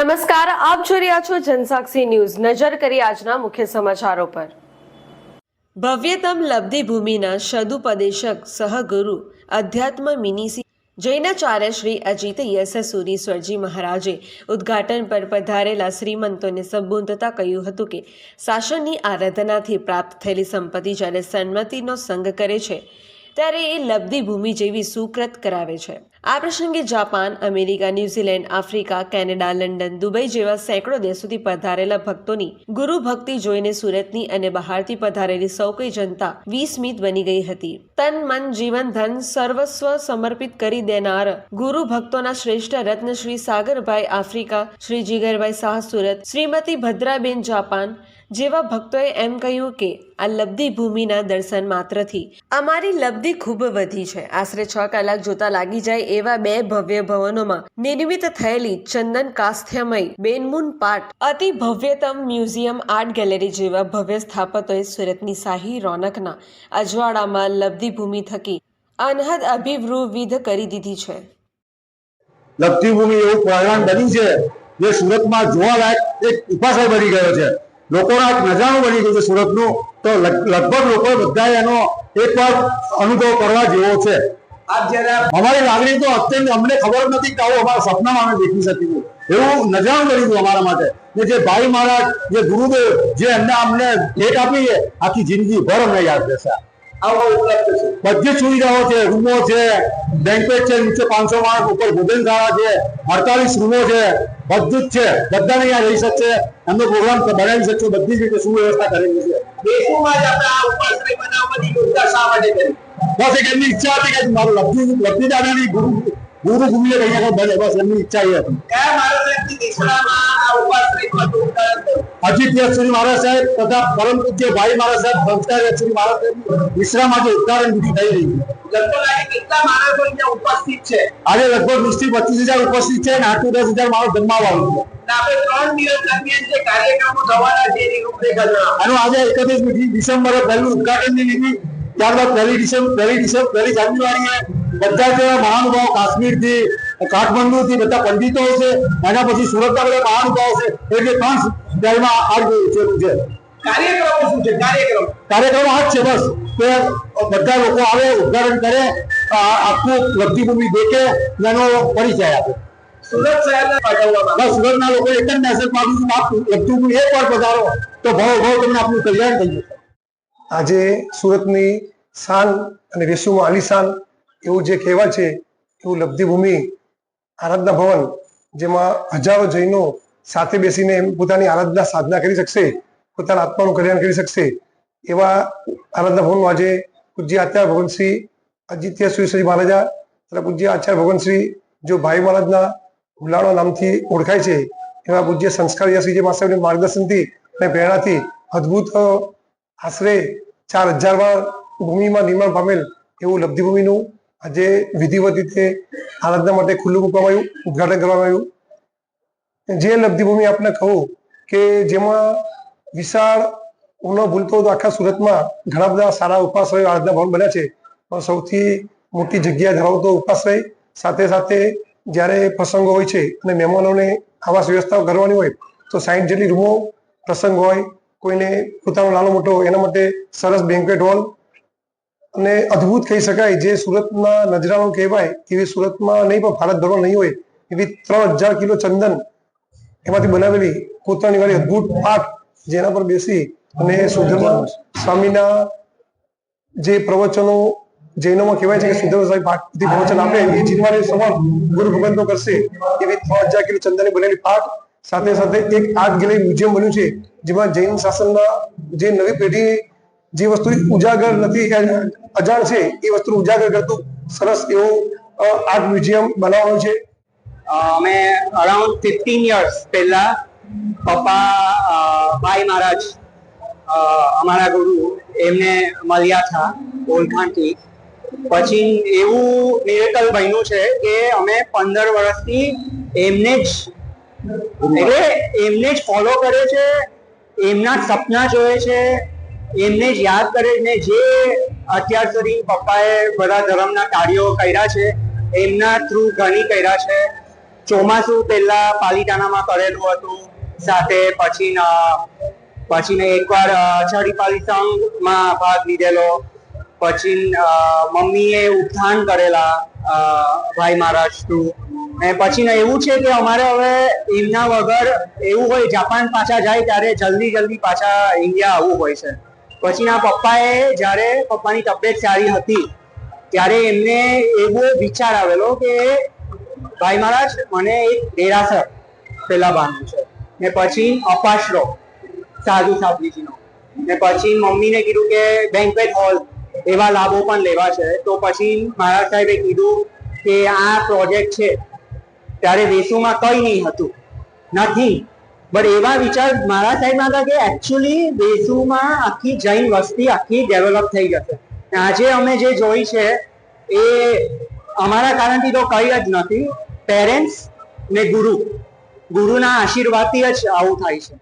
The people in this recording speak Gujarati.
નમસ્કાર, આપ જોઈ રહ્યા છો જનસાક્ષી ન્યૂઝ. નજર કરી આજના મુખ્ય સમાચારો પર. ભવ્યતમ લબ્ધિ ભૂમિના સદુપદેશક સહગુરુ, અધ્યાત્મ મિનિસી જૈનાચાર્ય શ્રી અજીત યશસ્સુરી સ્વરજી મહારાજે ઉદ્ઘાટન પર પધારેલા શ્રીમંતોને સંબોધતા કહ્યું હતું કે શાસનની આરાધનાથી પ્રાપ્ત થયેલી સંપત્તિ જ્યારે સન્મતિનો સંગ કરે છે ત્યારે એ લબ્ધિ ભૂમિ જેવી સુકૃત કરાવે છે. આ પ્રસંગે Japan, America, New Zealand, Africa, Canada, London, Dubai જેવા સેંકડો દેશોથી પધારેલા ભક્તોની ગુરુ ભક્તિ જોઈને સુરતની અને બહારથી પધારેલી સૌ કોઈ જનતા વિસ્મિત બની ગઈ હતી. તન, મન, જીવન, ધન સર્વસ્વ સમર્પિત કરી દેનાર ગુરુ ભક્તોના શ્રેષ્ઠ રત્ન શ્રી સાગરભાઈ આફ્રિકા, શ્રી જીગરભાઈ શાહ સુરત, શ્રીમતી ભદ્રાબેન જાપાન જેવા ભક્તોએ એમ કહ્યું કે, આ લબ્ધી ભૂમિના દર્શન માત્રથી અમારી લબ્ધી ખૂબ વધી છે. આશરે છ કલાક જોતા લાગી જાય એવા બે ભવ્ય ભવનોમાં નિર્મિત થયેલી ચંદન કાસ્થ્યમય બેનમૂન પાટ અતિ ભવ્યતમ મ્યુઝિયમ આર્ટ ગેલેરી જેવા ભવ્ય સ્થાપતોએ સુરતની શાહી રોનકના અજવાળામાં લબ્ધી ભૂમિ થકી અનહદ અભિવૃવિધ કરી દીધી છે. લબ્ધિભૂમિ એવું પરિણામ બની છે, જે સુરતમાં જોવાલાયક એક ઉપાસય બની ગયો છે. લોકોના એક નજારો બની ગયું છે સુરતનું. તો લગભગ લોકો બધા એનો એકવાર અનુભવ કરવા જેવો છે. અમારી લાગણી તો અત્યંત અમને ખબર નથી કે આવું અમારા સપનામાં અમે દેખી શકીશું એવું નજારો બની ગયું અમારા માટે. કે જે ભાઈ મહારાજ જે ગુરુદેવ જે એમને અમને ભેટ આપી છે આખી જિંદગી ભર અમને યાદ રહેશે. બધી સુવિધાઓ છે રૂમો છે બેન્કેટ છે નીચે પાંચસો માણસ ઉપર ભોજનશાળા છે અડતાલીસ રૂમો છે બધું જ છે. બધાને અહીંયા રહી શકશે. એમનો પ્રોગ્રામ બનાવી શકશે. બધી જ રીતે સુવ્યવસ્થા કરેલી છે. બસ એક એમની ઈચ્છા હતી કે મારું લબ્ધિ લબ્ધિ દાદાની ગુરુ ગુરુ ભૂમિએ બને બસ એમની ઈચ્છા એ હતી. અજીત યશ્રી મહારાજ સાહેબ તથા પરમ પૂજ્ય ભાઈ મહારાજ સાહેબ સંસ્કાર યશ્રી મહારાજ સાહેબ વિશ્રામ આજે ઉદ્ઘાટન વિધિ થઈ રહી છે. આજે લગભગ વીસથી પચીસ હજાર ઉપસ્થિત અને આઠથી દસ હજાર માણસ આનું આજે એકત્રીસ ડિસેમ્બરે પહેલું ઉદઘાટનની વિધિ ત્યારબાદ પહેલી ડિસેમ્બર પહેલી ડિસેમ્બર પહેલી જાન્યુઆરીએ બધા જ મહાનુભાવો કાશ્મીરથી કાઠમંડુથી બધા પંડિતો છે એના પછી સુરતના બધા મહાનુભાવો છે એટલે ત્રણ સ્ટાઇલમાં આ ઉછેરું છે. કાર્યક્રમો શું છે? કાર્યક્રમ. કાર્યક્રમ આ છે બસ કે બધા લોકો આવે ઉદઘાટન કરે આ આખું લબ્ધિભૂમિ દેખે અને એનો પરિચય આપે. સુરત શહેરના સુરતના લોકો એક જ મેસેજ માંગુ છું આપ લબ્ધિભૂમિ એક વાર પધારો તો ભાવ ભાવ તમને આપનું કલ્યાણ થઈ જશે. આજે સુરતની શાન અને વિશ્વમાં આલિશાન એવું જે કહેવાય છે એવું લબ્ધિભૂમિ આરાધના ભવન, જેમાં હજારો જૈનો સાથે બેસીને પોતાની આરાધના સાધના કરી શકશે, પોતાના આત્માનું કલ્યાણ કરી શકશે. એવા આરાધના ભવનનું આજે પૂજ્ય આચાર્ય ભગવાન શ્રી અજિત્ય શ્રી મહારાજા તથા પૂજ્ય આચાર્ય ભગવાન શ્રી જો ભાઈ મહારાજના હુલાળો નામથી ઓળખાય છે, એવા પૂજ્ય સંસ્કાર શ્રી જે માસ્ટરની માર્ગદર્શનથી અને પ્રેરણાથી અદ્ભુત આશરે ચાર હજાર વાર ભૂમિમાં નિર્માણ પામેલ એવું લબ્ધિભૂમિનું આજે વિધિવત રીતે આરાધના માટે ખુલ્લું મૂકવામાં આવ્યું, ઉદઘાટન કરવામાં આવ્યું. જે લબ્ધિભૂમિ આપણે કહું કે જેમાં વિશાળ હું ન ભૂલતો તો આખા સુરતમાં ઘણા બધા સારા ઉપાશ્રય આરાધના ભવન બન્યા છે. પણ સૌથી મોટી જગ્યા ધરાવતો ઉપાશ્રય, સાથે સાથે જ્યારે પ્રસંગો હોય છે અને મહેમાનોને આવાસ વ્યવસ્થા કરવાની હોય, તો સાઈઠ જેટલી રૂમો પ્રસંગ હોય, કોઈને પોતાનો નાનો મોટો, એના માટે સરસ બેન્કેટ હોલ અને અદ્ભુત કહી શકાય, જે સુરતના નજરાણું કહેવાય, એવી સુરતમાં નહીં, પણ ભારતભરમાં નહીં હોય, એવી ત્રણ હજાર કિલો ચંદન એમાંથી બનાવેલી કોતરણી વાળી અદભુત પાઠ જેના પર બેસી અને સુધર્મા સ્વામીના જે પ્રવચનો જૈનોમાં કહેવાય છે કે સુધર્મ સ્વામી પાઠથી પ્રવચન આપે, એ જીવવાની સવાર ગુરુ ભગવંતો કરશે, એવી ત્રણ હજાર કિલો ચંદનની બનેલી પાઠ સાથે સાથે એક આર્ટ ગેલેરી મ્યુઝિયમ બન્યું છે, જેમાં જૈન શાસનના જે નવી પેઢી જે વસ્તુ ઉજાગર નથી અજાણ છે એ વસ્તુ ઉજાગર કરતું સરસ એવું આર્ટ મ્યુઝિયમ બનાવવાનું છે. અમે અરાઉન્ડ ફિફ્ટીન યર્સ પહેલા પપ્પા ભાઈ મહારાજ અમારા ગુરુ એમને મળ્યા હતા ઓળખાણથી. પછી એવું મિરેકલ બન્યું છે કે અમે પંદર વર્ષથી એમને જ એટલે એમને જ ફોલો કરે છે એમના જ સપના જોયે છે એમને જ યાદ કરે ને જે અત્યાર સુધી પપ્પાએ બધા ધર્મના કાર્યો કર્યા છે, એમના થ્રુ ઘણી કર્યા છે. ચોમાસું પહેલા પાલિતાણામાં કરેલું હતું, સાથે પછી પછીને પછી એકવાર અષાઢી પાલી સંઘમાં ભાગ લીધેલો. પછી મમ્મીએ ઉત્થાન કરેલા ભાઈ મહારાજ થ્રુ ને પછી એવું છે કે અમારે હવે એમના વગર એવું હોય, જાપાન પાછા જાય ત્યારે જલ્દી જલ્દી પાછા ઇન્ડિયા આવવું હોય છે. પછી ના પપ્પાએ જ્યારે પપ્પાની તબિયત સારી હતી, ત્યારે એમને એવો વિચાર આવેલો કે ભાઈ મહારાજ, મને એક દેરાસર બાંધવું છે. ને પછી અપાશરો સાધુ સાધુજીનો ને પછી મમ્મીને કીધું કે બેન્કવેટ હોલ, એવા લાભો પણ લેવા છે. તો પછી મહારાજ સાહેબે કીધું કે આ પ્રોજેક્ટ છે, ત્યારે વેસુમાં કઈ નહીં હતું. નથી. બટ એવા વિચાર મારા સાહેબમાં હતા કે એકચ્યુઅલી વેસુમાં આખી જૈન વસ્તી આખી ડેવલપ થઈ જશે. આજે અમે જે જોઈ છે, એ અમારા કારણથી તો કઈ જ નથી. પેરેન્ટ્સ ને ગુરુ. ગુરુના આશીર્વાદથી જ આવું થાય છે.